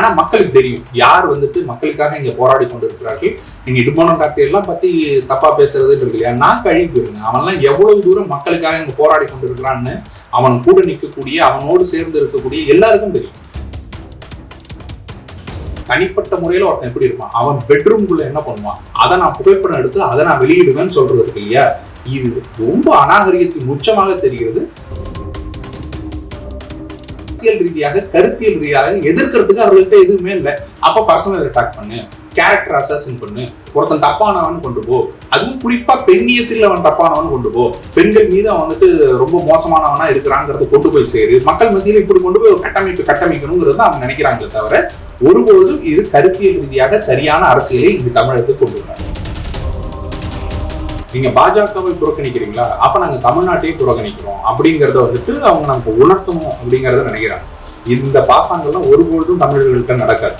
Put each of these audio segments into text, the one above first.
ஆனா மக்களுக்கு தெரியும். யார் வந்துட்டு மக்களுக்காக இங்க போராடி கொண்டு இருக்கிறார்கள் நீங்க இடுமான டாக்டர் எல்லாம் பத்தி தப்பா பேசுறது இருக்கு இல்லையா நான் கழுவி போயிருங்க அவன்லாம் எவ்வளவு தூரம் மக்களுக்காக இங்க போராடி கொண்டு இருக்கிறான்னு அவன் கூட நிற்கக்கூடிய அவனோடு சேர்ந்து இருக்கக்கூடிய எல்லாருக்கும் தெரியும். தனிப்பட்ட முறையில ஒருத்தன் எப்படி இருப்பான்? அவன் பெட்ரூம்குள்ள என்ன பண்ணுவான்? அதை நான் புகைப்படம் எடுத்து அதை நான் வெளியிடுவேன்னு சொல்றது இருக்கு இல்லையா? இது ரொம்ப அநாகரிகத்தின் உச்சமாக தெரிகிறது. அரசியல் ரீதியாக கருத்தியல் ரீதியாக எதிர்க்கிறதுக்கு அவர்கள்ட்ட எதுவுமே இல்லை. அப்ப பர்சனல் அட்டாக் பண்ணு. கேரக்டர் அசாசின் பண்ணு. ஒருத்தன் தப்பானவன் கொண்டு போ. அதுவும் குறிப்பா பெண்ணியத்தில் அவன் தப்பானவன் கொண்டு போ. பெண்கள் மீது அவன் வந்துட்டு ரொம்ப மோசமானவனா இருக்கிறாங்கிறத கொண்டு போய் சேரு. மக்கள் மத்தியில் இப்படி கொண்டு போய் ஒரு கட்டமைப்பு கட்டமைக்கணுங்கிறத அவங்க நினைக்கிறாங்களே தவிர ஒருபோதும் இது கருத்தியல் ரீதியாக சரியான அரசியலை இங்கு தமிழகத்துக்கு கொண்டு வராங்க நீங்க பாஜகவை புறக்கணிக்கிறீங்களா? அப்ப நாங்க தமிழ்நாட்டையே புறக்கணிக்கிறோம். அப்படிங்கறத வந்துட்டு அவங்க நமக்கு உணர்த்தணும் அப்படிங்கறத நினைக்கிறாங்க. இந்த பாசாங்கெல்லாம் ஒருபொழுதும் தமிழர்கள்ட்ட நடக்காது.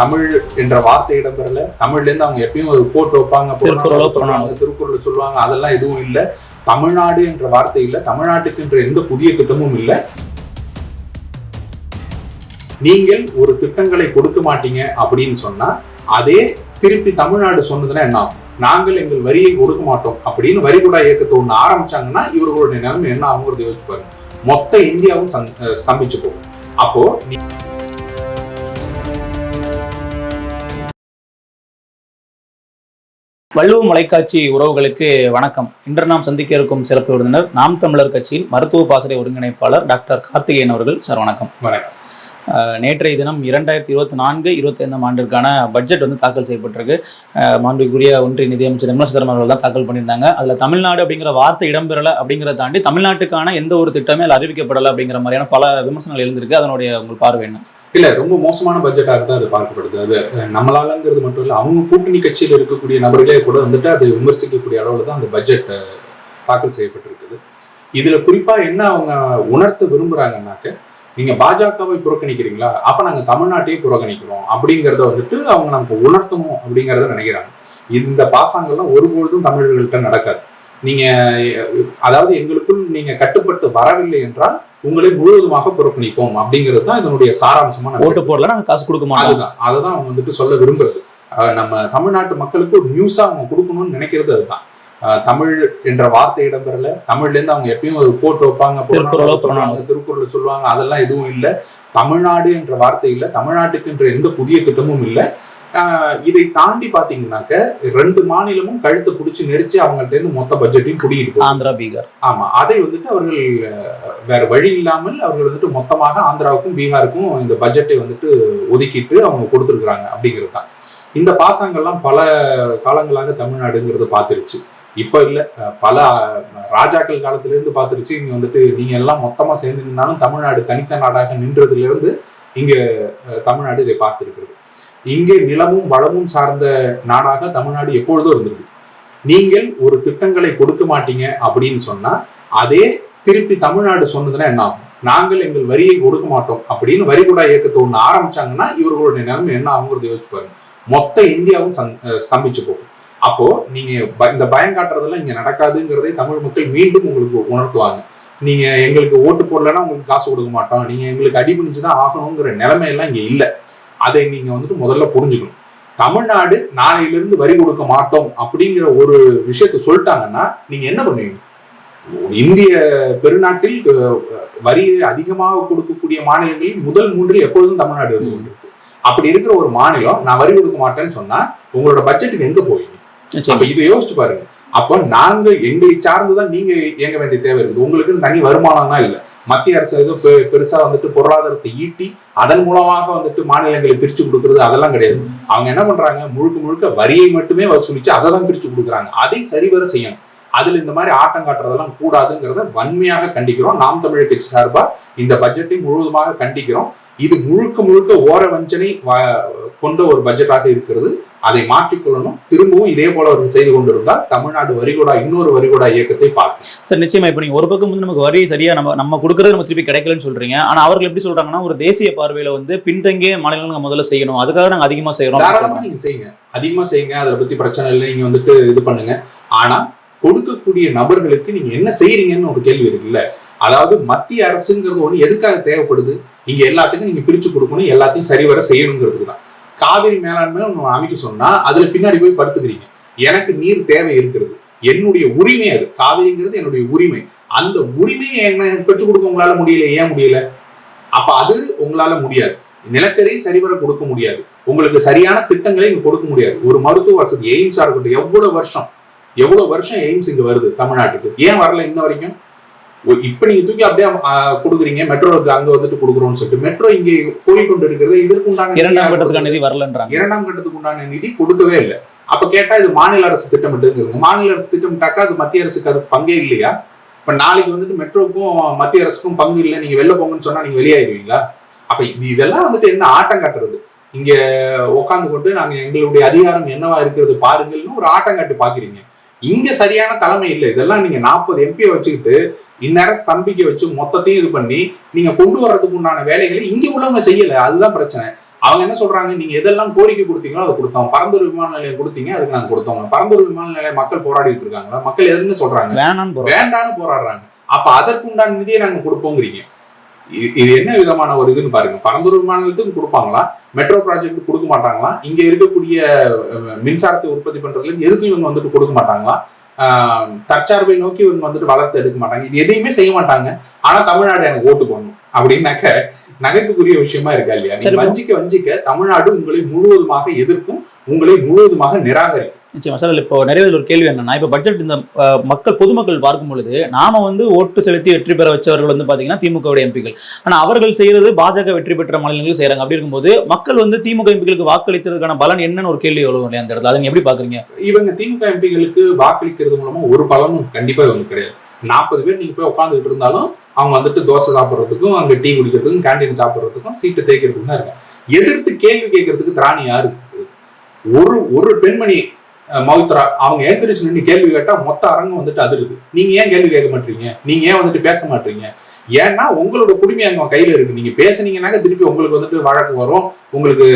தமிழ் என்ற வார்த்தை இடம்பெறல. தமிழ்ல இருந்து அவங்க எப்பயும் ஒரு போட்டு வைப்பாங்க திருக்குறளோ சொல்லுவாங்க. அதெல்லாம் எதுவும் இல்ல. தமிழ்நாடு என்ற வார்த்தை இல்ல. தமிழ்நாட்டுக்கு என்ற எந்த புதிய திட்டமும் இல்ல. நீங்கள் ஒரு திட்டங்களை கொடுக்க மாட்டீங்க அப்படின்னு சொன்னா அதே திருப்பி தமிழ்நாடு சொன்னதுன்னா என்ன ஆகும்? நாங்கள் எங்கள் வரியை கொடுக்க மாட்டோம் அப்படின்னு வரிகுடா இயக்கத்தை ஒண்ணு ஆரம்பிச்சாங்கன்னா இவர்களுடைய நிலைமை என்ன ஆகுங்கிறத யோசிச்சு பாருங்க. மொத்த இந்தியாவும் ஸ்தம்பிச்சு போகும். அப்போ வள்ளுவ மலைக்காட்சி உறவுகளுக்கு வணக்கம். இன்று நாம் சந்திக்க இருக்கும் சிறப்பு விருந்தினர் நாம் தமிழர் கட்சியின் மருத்துவ பாசறை ஒருங்கிணைப்பாளர் டாக்டர் கார்த்திகேயன் அவர்கள். சார் வணக்கம். வணக்கம். நேற்றைய தினம் இரண்டாயிரத்தி இருபத்தி நான்கு இருபத்தி ஐந்தாம் ஆண்டிற்கான பட்ஜெட் வந்து தாக்கல் செய்யப்பட்டிருக்கு. மாண்புக்குரிய ஒன்றிய நிதியமைச்சர் நிர்மலா சீதாராமன் அவர்கள் தான் தாக்கல் பண்ணியிருந்தாங்க. அதில் தமிழ்நாடு அப்படிங்கிற வார்த்தை இடம்பெறலை அப்படிங்கிறத தாண்டி தமிழ்நாட்டுக்கான எந்த ஒரு திட்டமே அறிவிக்கப்படலை அப்படிங்கிற மாதிரியான பல விமர்சனங்கள் எழுந்திருக்கு. அதனுடைய உங்கள் பார்வை என்ன? இல்ல ரொம்ப மோசமான பட்ஜெட்டாக தான் அது பார்க்கப்படுது. அது நம்மளாலங்கிறது மட்டும் இல்லை அவங்க கூட்டணி கட்சியில் இருக்கக்கூடிய நபர்களே கூட வந்துட்டு அது விமர்சிக்கக்கூடிய அளவில் தான் அந்த பட்ஜெட் தாக்கல் செய்யப்பட்டிருக்குது. இதுல குறிப்பா என்ன அவங்க உணர்த்த விரும்புறாங்கன்னாக்க நீங்க பாஜகவை புறக்கணிக்கிறீங்களா? அப்ப நாங்க தமிழ்நாட்டையே புறக்கணிக்கிறோம். அப்படிங்கறத வந்துட்டு அவங்க நமக்கு உணர்த்தணும் அப்படிங்கறத நினைக்கிறாங்க. இந்த பாசாங்கெல்லாம் ஒருபொழுதும் தமிழர்கள்ட்ட நடக்காது. நீங்க அதாவது எங்களுக்குள் நீங்க கட்டுப்பட்டு வரவில்லை என்றால் உங்களை முழுவதுமாக புறக்கணிப்போம் அப்படிங்கிறது தான் இதனுடைய சாராம்சமா நான் ஓட்டு போடல நாங்கள் காசு கொடுக்க மாட்டோம். அதுதான். அதுதான் அவங்க வந்துட்டு சொல்ல விரும்புறது. நம்ம தமிழ்நாட்டு மக்களுக்கு ஒரு நியூஸா அவங்க கொடுக்கணும்னு நினைக்கிறது அதுதான். தமிழ் என்ற வார்த்தை இடம்பெறல. தமிழ்ல இருந்து அவங்க எப்பயும் ஒரு போட்டு வைப்பாங்க திருக்குறளோ சொல்லுவாங்க. அதெல்லாம் எதுவும் இல்ல. தமிழ்நாடு என்ற வார்த்தை இல்ல. தமிழ்நாட்டுக்கு என்ற எந்த புதிய திட்டமும் இல்ல. இதை தாண்டி பாத்தீங்கன்னாக்க ரெண்டு மாநிலமும் கழுத்தை பிடிச்சி நெரிச்சு அவங்கள்ட்ட இருந்து மொத்த பட்ஜெட்டையும் போகுது. ஆந்திரா பீகார். ஆமா. அதை வந்துட்டு அவர்கள் வேற வழி இல்லாமல் அவர்கள் வந்துட்டு மொத்தமாக ஆந்திராவுக்கும் பீகாருக்கும் இந்த பட்ஜெட்டை வந்துட்டு ஒதுக்கிட்டு அவங்க கொடுத்துருக்குறாங்க அப்படிங்கிறது தான். இந்த பாசங்கள்லாம் பல காலங்களாக தமிழ்நாடுங்கிறத பார்த்துருச்சு. இப்போ இல்லை. பல ராஜாக்கள் காலத்திலேருந்து பார்த்துருச்சு இங்கே வந்துட்டு நீங்கள் எல்லாம் மொத்தமாக சேர்ந்து நின்னாலும் தமிழ்நாடு தனித்த நாடாக நின்றதுலேருந்து இங்கே தமிழ்நாடு இதை பார்த்துருக்குறது. இங்கே நிலமும் வளமும் சார்ந்த நாடாக தமிழ்நாடு எப்பொழுதும் இருந்திருக்கு நீங்கள் ஒரு திட்டங்களை கொடுக்க மாட்டீங்க அப்படின்னு சொன்னா அதே திருப்பி தமிழ்நாடு சொன்னதுன்னா என்ன ஆகும்? நாங்கள் எங்கள் வரியை கொடுக்க மாட்டோம் அப்படின்னு வரிகுடா இயக்கத்தை ஒன்று ஆரம்பிச்சாங்கன்னா இவர்களுடைய நிலைமை என்ன ஆகுங்கிறத யோசிச்சு பாருங்க. மொத்த இந்தியாவும் சந்- ஸ்தம்பிச்சு போகும். அப்போ நீங்க ப- இந்த பயம் காட்டுறதெல்லாம் இங்க நடக்காதுங்கிறதை தமிழ் மக்கள் மீண்டும் உங்களுக்கு உணர்த்துவாங்க. நீங்க எங்களுக்கு ஓட்டு போடலன்னா உங்களுக்கு காசு கொடுக்க மாட்டோம். நீங்க எங்களுக்கு அடிபணிச்சு தான் ஆகணுங்கிற நிலைமையெல்லாம் இங்க இல்லை. அதை நீங்க வந்துட்டு முதல்ல புரிஞ்சுக்கணும். தமிழ்நாடு நாளையிலிருந்து வரி கொடுக்க மாட்டோம் அப்படிங்கிற ஒரு விஷயத்த சொல்லிட்டாங்கன்னா நீங்க என்ன பண்ணுவீங்க? இந்திய பெருநாட்டில் வரி அதிகமாக கொடுக்கக்கூடிய மாநிலங்களில் முதல் மூன்றில் எப்பொழுதும் தமிழ்நாடு இருந்து அப்படி இருக்கிற ஒரு மாநிலம் நான் வரி கொடுக்க மாட்டேன்னு சொன்னா உங்களோட பட்ஜெட்டுக்கு எங்க போவீங்க? அப்ப இதை யோசிச்சு பாருங்க. அப்போ நாங்க எங்களை சார்ந்துதான் நீங்க இயங்க வேண்டிய தேவை இருக்குது. உங்களுக்கு தனி வருமானம் தான் இல்ல. மத்திய அரசு ஏதோ பெ- பெருசா வந்துட்டு பொருளாதாரத்தை ஈட்டி அதன் மூலமாக வந்துட்டு மாநிலங்களை பிரிச்சு கொடுக்கறது அதெல்லாம் கிடையாது. அவங்க என்ன பண்றாங்க? முழுக்க முழுக்க வரியை மட்டுமே வசூலிச்சு அதை தான் பிரிச்சு கொடுக்குறாங்க. அதை சரிவர செய்யணும். அதுல இந்த மாதிரி ஆட்டம் காட்டுறதெல்லாம் கூடாதுங்கிறத வன்மையாக கண்டிக்கிறோம். நாம் தமிழர் கட்சி சார்பா இந்த பட்ஜெட்டை முழுவதுமாக கண்டிக்கிறோம். இது முழுக்க முழுக்க ஓர வஞ்சனை கொண்ட ஒரு பட்ஜெட்டாக இருக்கிறது. அதை மாற்றிக்கொள்ளணும். திரும்பவும் இதே போல அவர்கள் செய்து கொண்டிருந்தால் தமிழ்நாடு வரிகோடா இன்னொரு வரிகோடா இயக்கத்தை பார்க்கும் சார் நிச்சயமா இப்போ நீங்க ஒரு பக்கம் வந்து நமக்கு வரி சரியா நம்ம நம்ம கொடுக்கறது நம்ம திருப்பி கிடைக்கலன்னு சொல்றீங்க. ஆனா அவர்கள் எப்படி சொல்றாங்கன்னா ஒரு தேசிய பார்வையில வந்து பின்தங்கிய மாநிலங்கள் முதல்ல செய்யணும். அதுக்காக நாங்க அதிகமா செய்யறோம். தாராளமா நீங்க செய்யுங்க. அதிகமா செய்யுங்க. அதை பத்தி பிரச்சனை இல்லை. நீங்க வந்துட்டு இது பண்ணுங்க. ஆனா கொடுக்கக்கூடிய நபர்களுக்கு நீங்க என்ன செய்யறீங்கன்னு ஒரு கேள்வி இருக்குல்ல? அதாவது மத்திய அரசுங்கிறது ஒண்ணு எதுக்காக தேவைப்படுது? இங்க எல்லாத்துக்கும் நீங்க பிரிச்சு கொடுக்கணும் எல்லாத்தையும் சரிவர செய்யணுங்கிறதுக்கு தான். காவிரி மேலாண்மை ஒன்று அமைக்க சொன்னா அதுல பின்னாடி போய் படுத்துக்கிறீங்க. எனக்கு நீர் தேவை இருக்கிறது. என்னுடைய உரிமை அது. காவிரிங்கிறது என்னுடைய உரிமை. அந்த உரிமையை என்ன பெற்றுக் கொடுக்க உங்களால முடியல ஏன் முடியல? அப்ப அது உங்களால முடியாது. நிலக்கரி சரிவர கொடுக்க முடியாது. உங்களுக்கு சரியான திட்டங்களை இங்க கொடுக்க முடியாது. ஒரு மருத்துவ வசதி எய்ம்ஸா இருக்கட்டும் எவ்வளவு வருஷம் எவ்வளவு வருஷம் எய்ம்ஸ் இங்க வருது தமிழ்நாட்டுக்கு? ஏன் வரல இன்ன வரைக்கும்? இப்ப நீங்க தூக்கி அப்படியே கொடுக்குறீங்க. மெட்ரோக்கு அங்க வந்துட்டு கொடுக்குறோம்னு சொல்லிட்டு. மெட்ரோ இங்கே போய்கொண்டு இருக்கிறது இதற்கு உண்டான இரண்டாம் கட்டத்துக்கான நிதி வரலன்றாங்க. இரண்டாம் கட்டத்துக்கு உண்டான நிதி கொடுக்கவே இல்லை. அப்ப கேட்டா இது மாநில அரசு திட்டமிட்டுங்கிறது மாநில அரசு திட்டமிட்டாக்கா அது மத்திய அரசுக்கு அதுக்கு பங்கே இல்லையா? இப்ப நாளைக்கு வந்துட்டு மெட்ரோக்கும் மத்திய அரசுக்கும் பங்கு இல்லை. நீங்க வெளில போங்கன்னு சொன்னா நீங்க வெளியாயிருவீங்களா? அப்ப இது இதெல்லாம் வந்துட்டு என்ன ஆட்டம் காட்டுறது? இங்க உட்கார்ந்து கொண்டு நாங்க எங்களுடைய அதிகாரம் என்னவா இருக்கிறது பாருங்கள்னு ஒரு ஆட்டம் காட்டு பாக்குறீங்க. இங்க சரியான தலைமை இல்லை. இதெல்லாம் நீங்க நாற்பது எம்பியை வச்சுக்கிட்டு இந்நேரம் தம்பிக்கை வச்சு மொத்தத்தையும் இது பண்ணி நீங்க கொண்டு வர்றதுக்கு உண்டான வேலைகளை இங்க உள்ளவங்க செய்யல. அதுதான் பிரச்சனை. அவங்க என்ன சொல்றாங்க? நீங்க எதெல்லாம் கோரிக்கை கொடுத்தீங்களோ அதை கொடுத்தோம். பரந்தூர் விமான நிலையம் கொடுத்தீங்க அதுக்கு நாங்க கொடுத்தோம். பரந்தூர் விமான நிலையம் மக்கள் போராடிட்டு இருக்காங்களா? மக்கள் எதுன்னு சொல்றாங்க? வேண்டான்னு போராடுறாங்க. அப்ப அதற்கு உண்டான நிதியை நாங்க கொடுப்போங்கிறீங்க. இது என்ன விதமான ஒரு இதுன்னு பாருங்க. பரந்தூர் விமான நிலையத்துக்கு கொடுப்பாங்களா? மெட்ரோ ப்ராஜெக்ட் கொடுக்க மாட்டாங்களா? இங்க இருக்கக்கூடிய மின்சாரத்தை உற்பத்தி பண்றதுல எதுக்கும் இவங்க வந்துட்டு கொடுக்க மாட்டாங்களா? தற்சார்பை நோக்கி இவங்க வந்துட்டு வளர்த்து எடுக்க மாட்டாங்க. இது எதையுமே செய்ய மாட்டாங்க. ஆனா தமிழ்நாடு எனக்கு ஓட்டு போடணும் அப்படின்னாக்க நகைப்புக்குரிய விஷயமா இருக்கா இல்லையா? வஞ்சிக்க வஞ்சிக்க தமிழ்நாடு உங்களை முழுவதுமாக எதிர்க்கும் உங்களை முழுவதுமாக நிராகரிக்கும். நிச்சயமா. சார் இப்போ நிறைய ஒரு கேள்வி என்னன்னா இப்போ பட்ஜெட் இந்த மக்கள் பொதுமக்கள் பார்க்கும் பொழுது நாம வந்து ஓட்டு செலுத்தி வெற்றி பெற வச்சவர்கள் வந்து பாத்தீங்கன்னா திமுகவுடைய எம்பிக்கள். ஆனா அவர்கள் செய்யறது பாஜக வெற்றி பெற்ற மாநிலங்களும் செய்யறாங்க அப்படி இருக்கும்போது மக்கள் வந்து திமுக எம்பிக்களுக்கு வாக்களித்ததுக்கான பலன் என்னன்னு ஒரு கேள்வி எவ்வளவு இல்லையா அந்த இடத்துல? அதை எப்படி பாக்குறீங்க? இவங்க திமுக எம்பிகளுக்கு வாக்களிக்கிறது மூலமா ஒரு பலனும் கண்டிப்பா இவங்களுக்கு கிடையாது. நாற்பது பேர் நீங்க போய் உட்காந்துட்டு இருந்தாலும் அவங்க வந்துட்டு தோசை சாப்பிட்றதுக்கும் அங்க டீ குடிக்கிறதுக்கும் கேண்டீன் சாப்பிட்றதுக்கும் சீட்டு தேய்க்கிறதுக்கும் தான் இருக்கும் எதிர்த்து கேள்வி கேட்கறதுக்கு திராணி யாரு? ஒரு ஒரு பெண்மணி மௌத்ரா அவங்க எழுந்திரிச்சு நின்று கேள்வி கேட்டால் மொத்த அரங்கம் வந்துட்டு அதிருது. நீங்க ஏன் கேள்வி கேட்க மாட்டீங்க? நீங்க ஏன் வந்துட்டு பேச மாட்டீங்க? ஏன்னா உங்களோட குடிமை அங்க கையில இருக்கு. நீங்க பேசுனீங்கன்னாக்க திருப்பி உங்களுக்கு வந்துட்டு வழக்கு வரும் உங்களுக்கு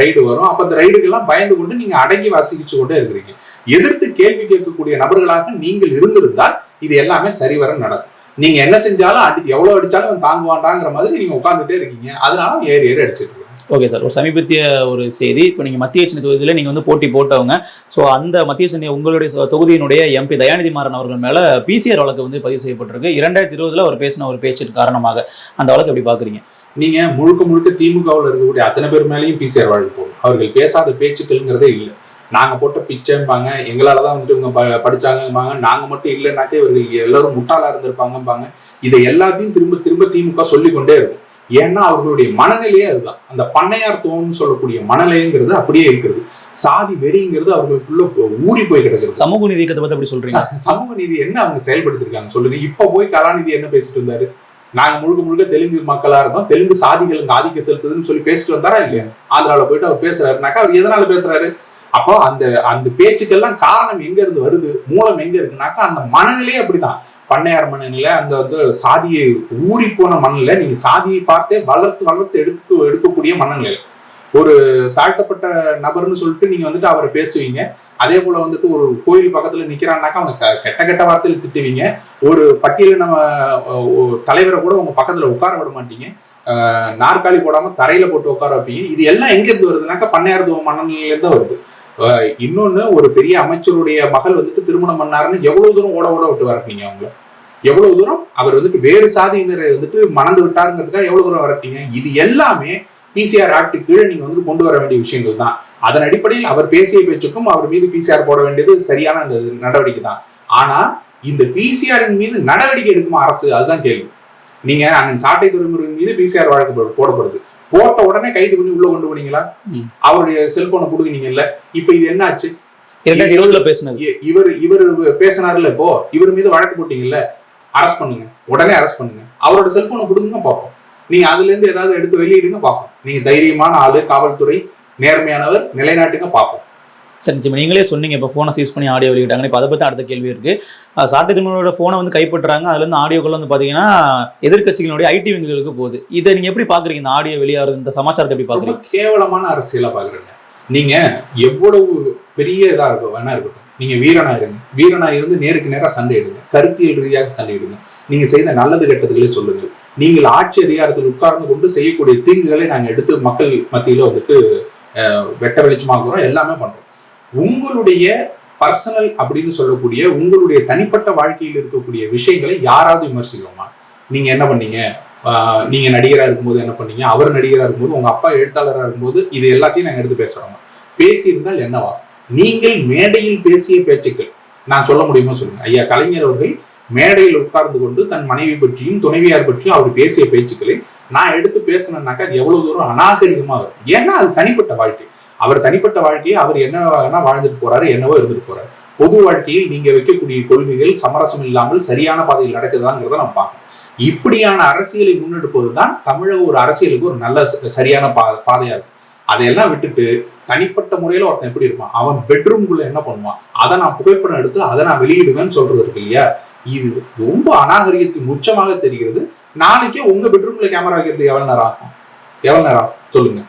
ரைடு வரும். அப்ப அந்த ரைடுக்கெல்லாம் பயந்து கொண்டு நீங்க அடங்கி வாசிக்கிச்சு கொண்டே இருக்கிறீங்க. எதிர்த்து கேள்வி கேட்கக்கூடிய நபர்களாக நீங்கள் இருந்திருந்தால் இது எல்லாமே சரிவர நடக்கும். நீங்க என்ன செஞ்சாலும் அடி எவ்வளவு அடிச்சாலும் தாங்குவாண்டாங்கிற மாதிரி நீங்க உட்காந்துட்டே இருக்கீங்க. அதனால ஏறி ஏறி அடிச்சிட்டு ஓகே சார் ஒரு சமீபத்திய ஒரு செய்தி. இப்போ நீங்கள் மத்திய சென்னை தொகுதியில் நீங்கள் வந்து போட்டி போட்டவங்க. ஸோ அந்த மத்திய சென்னை உங்களுடைய தொகுதியினுடைய எம்பி தயாநிதி மாறன் அவர்கள் மேலே பிசிஆர் வழக்கு வந்து பதிவு செய்யப்பட்டிருக்கு. இரண்டாயிரத்தி இருபதில் அவர் பேசின ஒரு பேச்சின் காரணமாக. அந்த வழக்கு எப்படி பார்க்குறீங்க நீங்கள் முழுக்க முழுக்க திமுகவில் இருக்கக்கூடிய அத்தனை பேர் மேலேயும் பிசிஆர் வழக்கு போடும். அவர்கள் பேசாத பேச்சுக்கள்ங்கிறதே இல்லை. நாங்கள் போட்ட பிச்சைம்பாங்க. எங்களால் தான் வந்துட்டு இவங்க ப- படிச்சாங்கம்பாங்க. நாங்கள் மட்டும் இல்லைனாக்கே இவர்கள் எல்லாரும் முட்டாளாக இருந்திருப்பாங்கம்பாங்க. இதை எல்லாத்தையும் திரும்ப திரும்ப திமுக சொல்லிக்கொண்டே இருக்கும் ஏன்னா அவர்களுடைய மனநிலையே அதுதான். அந்த பண்ணையார்த்துவம்னு சொல்லக்கூடிய மனநிலைங்கிறது அப்படியே இருக்கிறது. சாதி வெறிங்கிறது அவர்களுக்குள்ள ஊறி போய் கிடக்கிறது. சமூக நீதி இயக்கத்தை பத்தி அப்படி சொல்றீங்க. சமூக நீதி என்ன அவங்க செயல்படுத்திருக்காங்க சொல்லுங்க. இப்ப போய் கலாநிதி என்ன பேசிட்டு இருந்தாரு நாங்க முழுக்க முழுக்க தெலுங்கு மக்களா இருந்தோம். தெலுங்கு சாதிகளுக்கு ஆதிக்க செலுத்துதுன்னு சொல்லி பேசிட்டு வந்தாரா இல்லையா? ஆந்திரால போயிட்டு அவர் பேசுறாருனாக்கா அவர் எதனால பேசுறாரு? அப்போ அந்த அந்த பேச்சுக்கெல்லாம் காரணம் எங்க இருந்து வருது? மூலம் எங்க இருக்குனாக்கா அந்த மனநிலையே அப்படிதான். பண்ணையார் மனநிலை அந்த வந்து சாதியை ஊறி போன மண்ணில் நீங்க சாதியை பார்த்தே வளர்த்து வளர்த்து எடுத்து எடுக்கக்கூடிய மனநிலை ஒரு தாழ்த்தப்பட்ட நபர்னு சொல்லிட்டு நீங்க வந்துட்டு அவரை பேசுவீங்க. அதே போல வந்துட்டு ஒரு கோயில் பக்கத்துல நிக்கிறான்னாக்கா அவங்க க- கெட்ட கெட்ட வார்த்தையில திட்டுவீங்க. ஒரு பட்டியல நம்ம தலைவரை கூட உங்க பக்கத்துல உட்கார விட மாட்டீங்க. நாற்காலி போடாம தரையில போட்டு உட்கார வைப்பீங்க. இது எல்லாம் எங்க இருந்து வருதுனாக்கா பண்ணையார்துவ மனநிலையில தான் வருது. இன்னொன்று இன்னொன்னு ஒரு பெரிய அமைச்சருடைய மகள் வந்துட்டு திருமணம் பண்ணாருன்னு எவ்வளவு தூரம் ஓட ஓட விட்டு வரப்பீங்க அவங்கள? எவ்வளவு தூரம்? அவர் வந்துட்டு வேறு சாதியினரை வந்துட்டு மணந்து விட்டாருங்கிறதுக்காக எவ்வளவு தூரம் வரட்டீங்க இது எல்லாமே பிசிஆர் ஆக்ட் கீழே நீங்க வந்து கொண்டு வர வேண்டிய விஷயங்கள் தான். அதன் அடிப்படையில் அவர் பேசிய பேச்சுக்கும் அவர் மீது பிசிஆர் போட வேண்டியது சரியான நடவடிக்கை தான். ஆனா இந்த பிசிஆரின் மீது நடவடிக்கை எடுக்குமா அரசு? அதுதான் கேள்வி. நீங்க அண்ணன் சாட்டை துறைமுருகன் மீது பிசிஆர் வழக்கு போடப்படுது. போட்ட உடனே கைது பண்ணி உள்ள கொண்டு போனீங்களா. அவருடைய செல்போனை புடுங்கினீங்கல்ல இப்ப இது என்ன ஆச்சு இரண்டாயிரத்தி இருபதுல பேசினது. இ- இவர் இவர் பேசினார்ல இப்போ? இவர் மீது வழக்கு போட்டீங்கல்ல? அரெஸ்ட் பண்ணுங்க. உடனே அரெஸ்ட் பண்ணுங்க. அவரோட செல்போனை கொடுங்க பார்ப்போம். நீங்க அதுல இருந்து ஏதாவது எடுத்து வெளியிடுங்க பார்ப்போம். நீங்க தைரியமான ஆளு காவல்துறை நேர்மையானவர் நிலைநாட்டுங்க பார்ப்போம். சரி நிச்சயமா நீங்களே சொன்னீங்க இப்போ ஃபோனை சீஸ் பண்ணி ஆடியோ வெளியிட்டாங்க இப்போ அதை பற்றி அடுத்த கேள்வி இருக்கு. அஹ் சாட்டை திருமணோட ஃபோனை வந்து கைப்பற்றுறாங்க. அதுல இருந்து ஆடியோக்கள் வந்து பாத்தீங்கன்னா எதிர்க்கட்சிகளுடைய ஐடி விங்குகளுக்கு போகுது. இதை நீங்க எப்படி பாக்குறீங்க இந்த ஆடியோ வெளியாகிறது இந்த சமாச்சாரத்தை எப்படி ரொம்ப பாக்குறீங்க கேவலமான அரசியலா பாக்குறேங்க நீங்க எவ்வளவு பெரிய இதா இருக்கும் வேணா இருக்கட்டும். நீங்க வீரனா இருங்க. வீரனா இருந்து நேருக்கு நேராக சண்டையிடுங்க கருத்தியல் ரீதியாக சண்டையிடுங்க நீங்க செய்த நல்லது கெட்டதுகளை சொல்லுங்கள். நீங்கள் ஆட்சி அதிகாரத்தில் உட்கார்ந்து கொண்டு செய்யக்கூடிய தீங்குகளை நாங்க எடுத்து மக்கள் மத்தியில வந்துட்டு வெட்ட வெளிச்சமாக்குறோம் எல்லாமே பண்றோம். உங்களுடைய பர்சனல் அப்படின்னு சொல்லக்கூடிய உங்களுடைய தனிப்பட்ட வாழ்க்கையில் இருக்கக்கூடிய விஷயங்களை யாராவது விமர்சிக்கிறோமா நீங்க என்ன பண்ணீங்க? நீங்க நடிகரா இருக்கும்போது என்ன பண்ணீங்க? அவர் நடிகரா இருக்கும்போது உங்க அப்பா எழுத்தாளராக இருக்கும்போது இது எல்லாத்தையும் நாங்க எடுத்து பேசுறோமா? பேசியிருந்தால் என்னவா? நீங்கள் மேடையில் பேசிய பேச்சுக்கள். நான் சொல்ல முடியுமா சொல்லுங்க. ஐயா கலைஞர் அவர்கள் மேடையில் உட்கார்ந்து கொண்டு தன் மனைவி பற்றியும் துணைவியார் பற்றியும் அவர் பேசிய பேச்சுக்களை நான் எடுத்து பேசினேன்னாக்கா அது எவ்வளவு தூரம் அநாகரிகமா வரும். ஏன்னா அது தனிப்பட்ட வாழ்க்கை. அவர் தனிப்பட்ட வாழ்க்கையை அவர் என்ன வாழ்ந்துட்டு போறாரு என்னவோ இருந்துட்டு போறாரு. பொது வாழ்க்கையில் நீங்க வைக்கக்கூடிய கொள்கைகள் சமரசம் இல்லாமல் சரியான பாதையில் நடக்குதாங்கிறத நம்ம பார்க்கணும். இப்படியான அரசியலை முன்னெடுப்பதுதான் தமிழக ஒரு அரசியலுக்கு ஒரு நல்ல சரியான பா பாதையா இருக்கும் அதையெல்லாம் விட்டுட்டு தனிப்பட்ட முறையில ஒருத்தன் எப்படி இருப்பான்? அவன் பெட்ரூம்குள்ள என்ன பண்ணுவான்? அதை நான் புகைப்படம் எடுத்து அதை நான் வெளியிடுவேன்னு சொல்றது இருக்கு இல்லையா? இது ரொம்ப அநாகரிகத்தின் உச்சமாக தெரிகிறது. நாளைக்கே உங்க பெட்ரூம்ல கேமரா வைக்கிறதுக்கு எவ்வளவு நேரம் ஆகும்? எவ்வளவு நேரம் ஆகும்? சொல்லுங்க.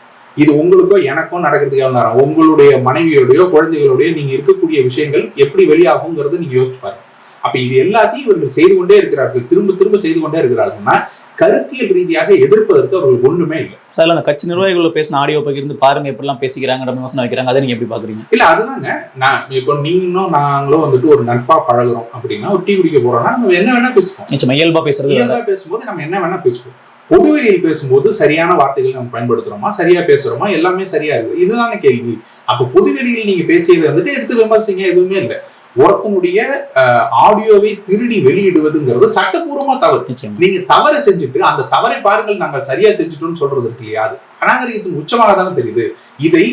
இது உங்களுக்கோ எனக்கோ நடக்கிறது எவ்வளவு நேரம் உங்களுடைய மனைவியோடையோ குழந்தைகளோடையோ நீங்க இருக்கக்கூடிய விஷயங்கள் எப்படி வெளியாகுங்கிறத நீங்க யோசிச்சு பாருங்க. அப்ப இது எல்லாத்தையும் இவர்கள் செய்து கொண்டே இருக்கிறார்கள். திரும்ப திரும்ப செய்து கொண்டே இருக்கிறார்கள்னா கருத்தியல் ரீதியாக எதிர்ப்பதற்கு அவர்கள் ஒண்ணுமே இல்லை. சார் அந்த கட்சி நிர்வாகிகளோட பேசின ஆடியோ பகிர்ந்து பாருங்க எப்படிலாம் பேசிக்கிறாங்க விமர்சனம் வைக்கிறாங்க. அதை நீங்க எப்படி பாக்குறீங்க? இல்ல அதுதாங்க. நான் இப்போ நீங்களும் நாங்களும் வந்துட்டு ஒரு நட்பா பழகுறோம் அப்படின்னா ஒரு டீ குடிக்க போறோம்னா நம்ம என்ன வேணா பேசுவோம். நிச்சயமா இயல்பா பேசுறது. இயல்பா பேசும்போது நம்ம என்ன வேணா பேசுவோம். பொதுவெளியில் பேசும்போது சரியான வார்த்தைகள் நம்ம பயன்படுத்துறோமா சரியா பேசுறோமா எல்லாமே சரியா இருக்கு. இதுதானே கேள்வி. அப்ப பொதுவெளியில் நீங்க பேசியதை வந்துட்டு எடுத்து விமர்சிங்க எதுவுமே இல்லை. ஒருத்தனுடைய ஆடியோவை திருடி வெளியிடுவதுங்கிறது சட்டப்பூர்வமா தவறு. நீங்க தவறை செஞ்சுட்டு அந்த தவறை பாருங்கள் நாங்கள் சரியா செஞ்சுட்டோம்னு சொல்றது இருக்கு இல்லையா? அது அநாகரிகத்தின் உச்சமாக தானே தெரியுது. இதை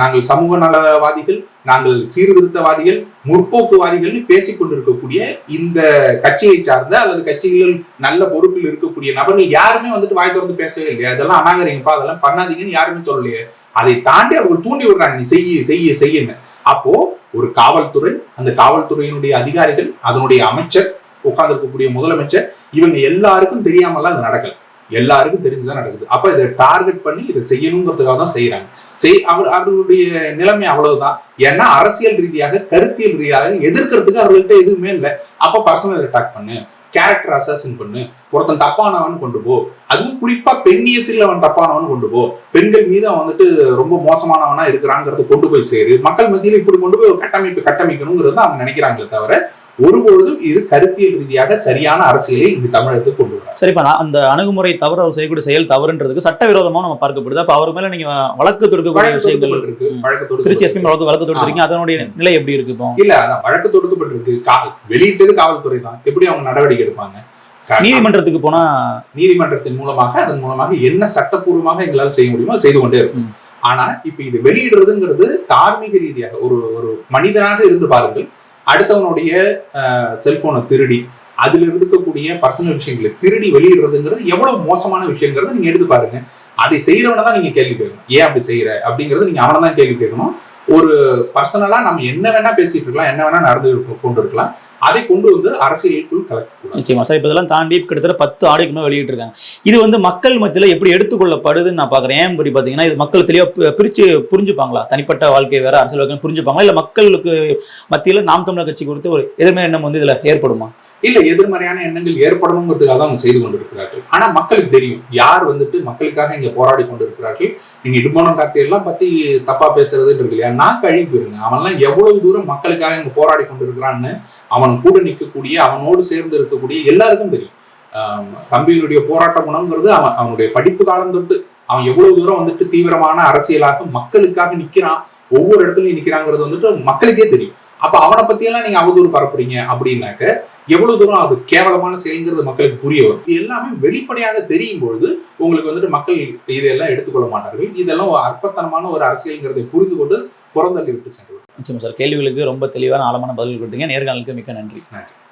நாங்கள் சமூக நலவாதிகள் நாங்கள் சீர்திருத்தவாதிகள் முற்போக்குவாதிகள்னு பேசிக் கொண்டிருக்கக்கூடிய இந்த கட்சியை சார்ந்த அல்லது கட்சிகளில் நல்ல பொறுப்பில் இருக்கக்கூடிய நபர்கள் யாருமே வந்துட்டு வாய் திறந்து பேசவே இல்லையா? இதெல்லாம் அநாகரிகப்பா அதெல்லாம் பண்ணாதீங்கன்னு யாருமே சொல்லலையே. அதை தாண்டி அவர்கள் தூண்டி விடுறாங்க. நீ செய்ய செய்ய செய்யுன்னு. அப்போ ஒரு காவல்துறை அந்த காவல்துறையினுடைய அதிகாரிகள் அதனுடைய அமைச்சர் உட்கார்ந்துருக்கக்கூடிய முதலமைச்சர் இவங்க எல்லாருக்கும் தெரியாமலாம் அது நடக்கல. எல்லாருக்கும் தெரிஞ்சுதான் நடக்குது. அப்ப இதை டார்கெட் பண்ணி இதை செய்யணுங்கிறதுக்காக தான் செய்யறாங்க செய் அவர் அவர்களுடைய நிலைமை அவ்வளவுதான். ஏன்னா அரசியல் ரீதியாக கருத்தியல் ரீதியாக எதிர்க்கிறதுக்கு அவர்கள்ட்ட எதுவுமே இல்லை. அப்ப பர்சனல் அட்டாக் பண்ணு. கேரக்டர் அசாசின் பண்ணு. ஒருத்தன் தப்பானவன் கொண்டு போ. அதுவும் குறிப்பா பெண்ணியத்தில் அவன் தப்பானவன் கொண்டு போ. பெண்கள் மீது அவன் வந்துட்டு ரொம்ப மோசமானவனா இருக்கிறாங்கிறத கொண்டு போய் சேரு. மக்கள் மத்தியில் இப்படி கொண்டு போய் ஒரு கட்டமைப்பு கட்டமைக்கணுங்கிறத அவங்க நினைக்கிறாங்களே தவிர ஒருபொழுதும் இது கருத்தியல் ரீதியாக சரியான அரசியலை இங்கு தமிழகத்துக்கு கொண்டு சரி இப்ப நான் அந்த அணுகுமுறை தவறு அவர் செய்யக்கூடிய செயல் தவறுன்றதுக்கு சட்டவிரோதமா நம்ம பார்க்கப்படுது. அப்ப அவர் மேல நீங்க வழக்கு தொடுக்கக்கூடிய விஷயங்கள். வழக்கு திருச்சி எஸ்பி வழக்கு வழக்கு தொடுத்திருக்கீங்க அதனுடைய நிலை எப்படி இருக்கு இப்போ? இல்ல அதான் வழக்கு தொடுக்கப்பட்டிருக்கு. கா- வெளியிட்டது காவல்துறை தான். எப்படி அவங்க நடவடிக்கை எடுப்பாங்க? நீதிமன்றத்துக்கு போனா நீதிமன்றத்தின் மூலமாக அதன் மூலமாக என்ன சட்டப்பூர்வமாக எங்களால் செய்ய முடியுமோ செய்து கொண்டே இருக்கும். ஆனா இப்ப இது வெளியிடுறதுங்கிறது தார்மீக ரீதியாக ஒரு ஒரு மனிதனாக இருந்து பாருங்கள். அடுத்தவனுடைய செல்போனை திருடி அதுல இருக்கக்கூடிய பர்சனல் விஷயங்களை திருடி வெளியிடுறதுங்கிறது எவ்வளவு மோசமான விஷயங்கிறத நீங்க எடுத்து பாருங்க. அதை செய்யறவனை தான் நீங்க கேள்வி கேட்கணும். ஏன் அப்படி செய்யற அப்படிங்கறத நீங்க அவனை தான் கேள்வி கேட்கணும். ஒரு பர்சனலா நம்ம என்ன வேணா பேசிட்டு இருக்கலாம் என்ன வேணா நடந்து இருக்க- கொண்டு இருக்கலாம். அதை கொண்டு வந்து அரசியலுக்குள் கலக்கக்கூடாது. நிச்சயமா சார் இப்போ இதெல்லாம் தாண்டி கிட்டத்தட்ட பத்து ஆடியோக்கு மேல வெளியிட்டு இருக்காங்க. இது வந்து மக்கள் மத்தியில் எப்படி எடுத்துக்கொள்ளப்படுதுன்னு நான் பார்க்குறேன் ஏன் படி பார்த்தீங்கன்னா இது மக்கள் தெளிவாக பிரித்து பிரிச்சு புரிஞ்சுப்பாங்களா? தனிப்பட்ட வாழ்க்கை வேற அரசியல் வாழ்க்கை புரிஞ்சுப்பாங்களா? இல்லை மக்களுக்கு மத்தியில் நாம் தமிழர் கட்சி குறித்து ஒரு எதிர்மே எண்ணம் வந்து இதில் ஏற்படுமா? இல்ல எதிர்மறையான எண்ணங்கள் ஏற்படணுங்கிறதுக்காக தான் அவங்க செய்து கொண்டிருக்கிறார்கள். ஆனா மக்களுக்கு தெரியும். யார் வந்துட்டு மக்களுக்காக இங்க போராடி கொண்டிருக்கிறார்கள்? நீங்க இடுமோனம் கார்த்தி எல்லாம் பத்தி தப்பா பேசுறது இருக்கு இல்லையா? நான் கழுவி போயிருங்க. அவன்லாம் எவ்வளவு தூரம் மக்களுக்காக இங்க போராடி கொண்டிருக்கிறான்னு அவன் கூட நிற்கக்கூடிய அவனோடு சேர்ந்து இருக்கக்கூடிய எல்லாருக்கும் தெரியும். தம்பியினுடைய போராட்ட குணம்ங்கிறது அவன் அவனுடைய படிப்பு காலம் தொட்டு அவன் எவ்வளவு தூரம் வந்துட்டு தீவிரமான அரசியலாக மக்களுக்காக நிக்கிறான். ஒவ்வொரு இடத்துலயும் நிக்கிறாங்கிறது வந்துட்டு மக்களுக்கே தெரியும். அப்ப அவனை பத்தி எல்லாம் நீங்க அவதூறு பரப்புறீங்க அப்படின்னாக்க எவ்வளவு தூரம் அது கேவலமான செயல்ங்கிறது மக்களுக்கு புரிய வரும். இது எல்லாமே வெளிப்படையாக தெரியும் பொழுது உங்களுக்கு வந்துட்டு மக்கள் இதெல்லாம் எடுத்துக்கொள்ள மாட்டார்கள். இதெல்லாம் ஒரு அற்பத்தனமான ஒரு அரசியல்ங்கிறதை புரிந்து கொண்டு புறந்தள்ளி விட்டு சென்று. நிச்சயமா சார். கேள்விகளுக்கு ரொம்ப தெளிவான ஆழமான பதில் கொடுத்தீங்க. நேர்காணலுக்கு மிக்க நன்றி. நன்றி.